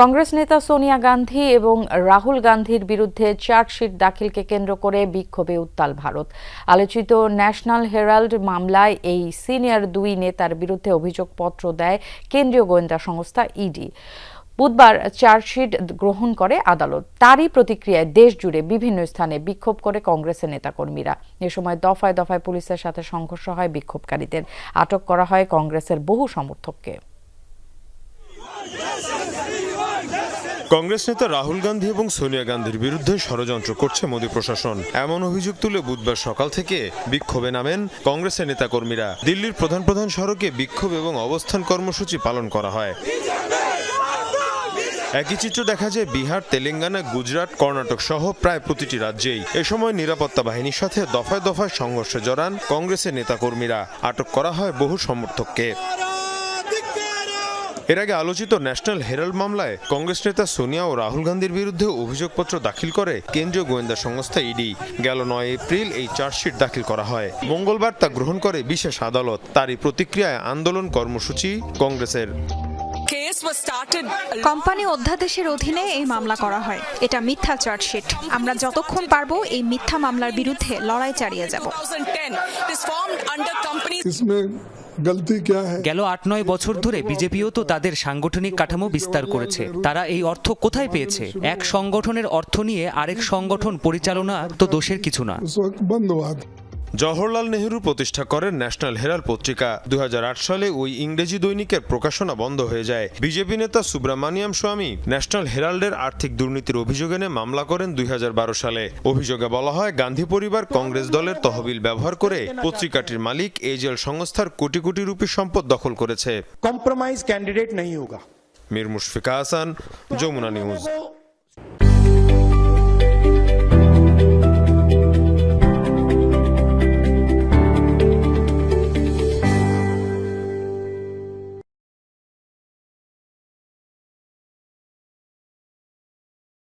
কংগ্রেস নেতা সোনিয়া গান্ধী এবং রাহুল গান্ধীর বিরুদ্ধে চার্জশিট দাখিলকে কেন্দ্র করে বিক্ষোভে উত্তাল ভারত। আলোচিত ন্যাশনাল হেরাল্ড মামলায় এই সিনিয়র দুই নেতার বিরুদ্ধে অভিযোগপত্র দেয় কেন্দ্রীয় গোয়েন্দা সংস্থা ইডি। বুধবার চার্জশিট গ্রহণ করে আদালত। তারই প্রতিক্রিয়ায় দেশ জুড়ে বিভিন্ন স্থানে বিক্ষোভ করে কংগ্রেসের নেতাকর্মীরা। এ সময় দফায় দফায় পুলিশের সাথে সংঘর্ষ হয় বিক্ষোভকারীদের। আটক করা হয় কংগ্রেসের বহু সমর্থককে। কংগ্রেস নেতা রাহুল গান্ধী এবং সোনিয়া গান্ধীর বিরুদ্ধে ষড়যন্ত্র করছে মোদী প্রশাসন। এমন অভিযোগ তুলে বুধবার সকাল থেকে বিক্ষোভে নামেন কংগ্রেসের নেতাকর্মীরা। দিল্লির প্রধান প্রধান সড়কে বিক্ষোভ এবং অবস্থান কর্মসূচি পালন করা হয়। একই চিত্র দেখা যায় বিহার, তেলেঙ্গানা, গুজরাট, কর্ণাটক সহ প্রায় প্রতিটি রাজ্যেই। এ সময় নিরাপত্তা বাহিনীর সাথে দফায় দফায় সংঘর্ষে জড়ান কংগ্রেসের নেতাকর্মীরা। আটক করা হয় বহু সমর্থককে। এর আগে আলোচিত ন্যাশনাল হেরাল্ড মামলায় কংগ্রেস নেতা সোনিয়া ও রাহুল গান্ধীর বিরুদ্ধে অভিযোগপত্র দাখিল করে কেন্দ্রীয় গোয়েন্দা সংস্থা ইডি। গেল নয় এপ্রিল এই চার্জশিট দাখিল করা হয়। মঙ্গলবার তা গ্রহণ করে বিশেষ আদালত। তারই প্রতিক্রিয়ায় আন্দোলন কর্মসূচি কংগ্রেসের। কোম্পানি অধ্যাদেশের অধীনে এই মামলা করা হয়। এটা মিথ্যা চার্জশিট। আমরা যতক্ষণ পারব এই মিথ্যা মামলার বিরুদ্ধে লড়াই চালিয়ে যাব। গেল আট নয় বছর ধরে বিজেপিও তো তাদের সাংগঠনিক কাঠামো বিস্তার করেছে। তারা এই অর্থ কোথায় পেয়েছে? এক সংগঠনের অর্থ নিয়ে আরেক সংগঠন পরিচালনা তো দোষের কিছু না। জওহরলাল নেহরু প্রতিষ্ঠা করেন ন্যাশনাল হেরাল পত্রিকা। দু সালে ওই ইংরেজি দৈনিকের প্রকাশনা বন্ধ হয়ে যায়। বিজেপি নেতা সুব্রামানিয়াম স্বামী ন্যাশনাল হেরাল্ডের আর্থিক দুর্নীতির অভিযোগ এনে মামলা করেন দুই হাজার বারো সালে। অভিযোগে বলা হয় গান্ধী পরিবার কংগ্রেস দলের তহবিল ব্যবহার করে পত্রিকাটির মালিক এজেল সংস্থার কোটি কোটি রুপি সম্পদ দখল করেছে। কম্প্রোমাইজ ক্যান্ডিডেট নেই হোগা। মীর মুশফিকা হাসান যমুনা নিউজ।